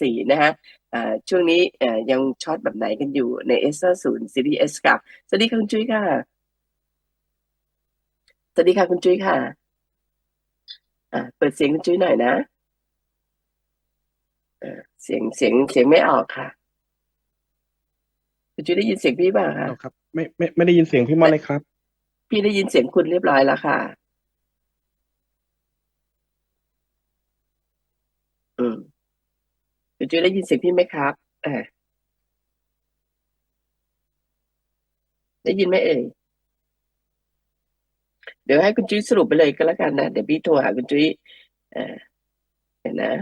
4นะฮะอ่าช่วงนี้เอ่อยังช็อตแบบไหนกันอยู่ใน S50 Series S ค่ะสวัสดีค่ะคุณจุ้ยค่ะ สวัสดีค่ะคุณจุ้ยค่ะอ่าเปิดเสียงคุณจุ้ยหน่อยนะเอ่อเสียงเสียงเสียงไม่ออกค่ะคุณจุ้ยได้ยินเสียงพี่บ้างคะเอาครับ ไม่ไม่ไม่ได้ยินเสียงพี่มอนเลยครับ พี่ได้ยินเสียงคุณเรียบร้อยแล้วค่ะ อืม คุณจุ้ยได้ยินเสียงพี่ไหมครับอ่าได้ยินไหมเอ่ยเดี๋ยวให้คุณจุ้ยสรุปไปเลยก็แล้วกันนะ เดี๋ยวพี่โทรหาคุณจุ้ยเอ่อเดี๋ยวนะ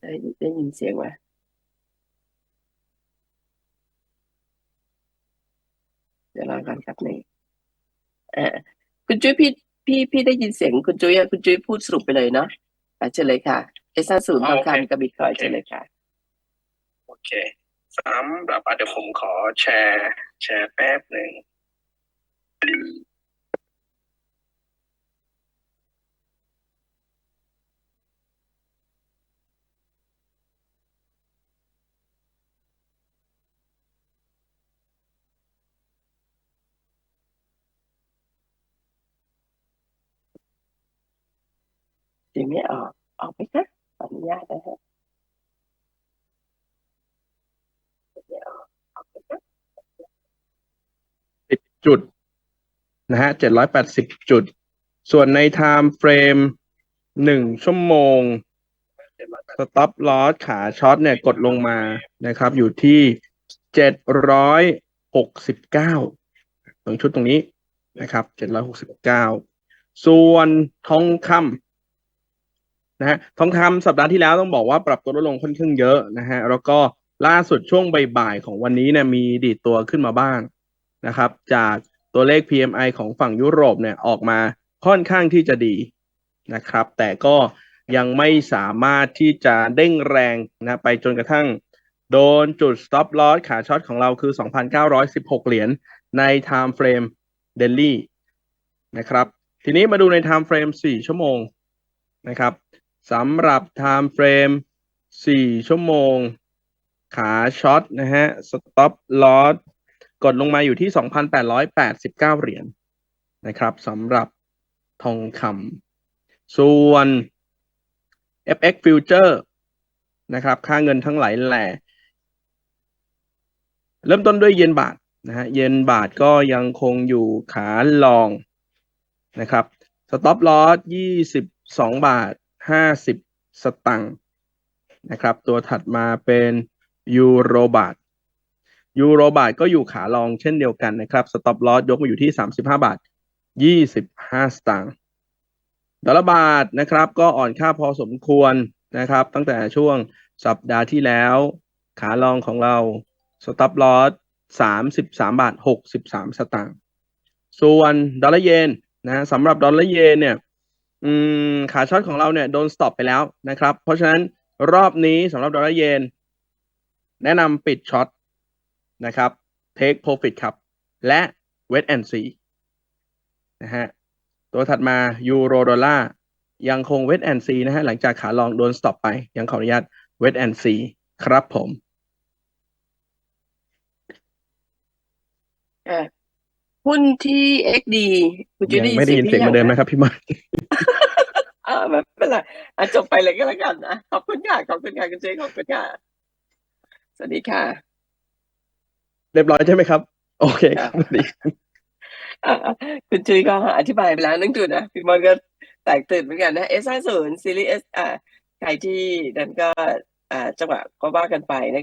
ได้ได้ยินเสียงไหมเดี๋ยวรอก่อนครับนึ่งเอ่อคุณจุ้ยพี่พี่พี่ได้ยินเสียง คุณจุ้ยคุณจุ้ยพูดสรุปไปเลยเนาะ อะเชิญเลยค่ะเอซ่าศูนย์อ๋ทอองโอเคคำกับบิตคอยน์โอเคเชิญเลยค่ะ โอเคสำหรับอะเดี๋ยวผมขอแชร์ แชร์แป๊บหนึ่ง ยงไม่ออก ออกไหมคะขออนุญาตนะฮะสิบจุดนะฮะเจ็ดร้อยแปดสิบจุด ส่วนใน time frame หนึ่งชั่วโมง stop loss ขาช็อตเนี่ยกดลงมานะครับ อยู่ที่เจ็ดร้อยหกสิบเก้าตรงชุดตรงนี้นะครับเจ็ดร้อยหกสิบเก้าส่วนทองคำ นะฮะทองคำสัปดาห์ที่แล้วต้องบอกว่าปรับตัวลดลงค่อนข้างเยอะนะฮะแล้วก็ล่าสุดช่วงบ่ายๆของวันนี้เนี่ยมีดีดตัวขึ้นมาบ้างนะครับ จากตัวเลข PMI ของฝั่งยุโรปเนี่ยออกมาค่อนข้างที่จะดีนะครับ แต่ก็ยังไม่สามารถที่จะเด้งแรงนะไปจนกระทั่งโดนจุด stop loss ขาช็อตของเราคือ 2,916 เหรียญใน time frame daily นะครับ ทีนี้มาดูใน time frame 4 ชั่วโมงนะครับ สำหรับ time frame 4 ชั่วโมง ขาช็อตนะฮะ stop loss กดลงมาอยู่ที่ 2,889 เหรียญนะครับสำหรับทองคำส่วน FX future นะครับ ค่าเงินทั้งหลายแหล่เริ่มต้นด้วยเยนบาทนะฮะ เยนบาทก็ยังคงอยู่ขาลองนะครับ stop loss 22 บาท 50สตังค์นะครับ ตัวถัดมาเป็นยูโรบาทยูโรบาทก็อยู่ขาลองเช่นเดียวกันนะครับ stop loss ยกมาอยู่ที่ 35 บาท 25 สตางค์ดอลลาร์บาทนะครับก็อ่อนค่าพอสมควรนะครับ ตั้งแต่ช่วงสัปดาห์ที่แล้ว ขาลองของเรา stop loss 33 บาท 63 สตางค์ส่วนดอลลาร์เยนนะสำหรับดอลลาร์เยนเนี่ย อืมขาช็อตของเราเนี่ยโดนสต็อปไปแล้วนะครับ เพราะฉะนั้นรอบนี้สำหรับดอลลาร์เยน แนะนำปิดช็อตนะครับ take profit ครับ และ wait and see นะฮะตัวถัดมายูโรดอลลาร์ยังคง wait and see นะฮะหลังจากขาลองโดนสต็อปไป ยังขออนุญาต wait and see ครับผมอ่าหุ้นที่ XD คุณจุ้ยยังได้ยินไม่ได้ยินเสียงเหมือนเดิมนะครับพี่มอนอ่า ไม่เป็นไรอะจบไปเลยก็แล้วกันนะขอบคุณค่ะขอบคุณค่ะคุณจุ้ยขอบคุณค่ะสวัสดีค่ะ เรียบร้อยใช่ไหมครับ โอเคครับสวัสดีอ่าคุณจุ้ยก็อธิบายไปแล้วนั่งจุดนะพี่มอนก็แตกตื่นเหมือนกันนะ S ห้าศูนย์ซีรีส์ S อ่าใครที่นั่นก็อ่าจังหวะก็ว่ากันไปนะ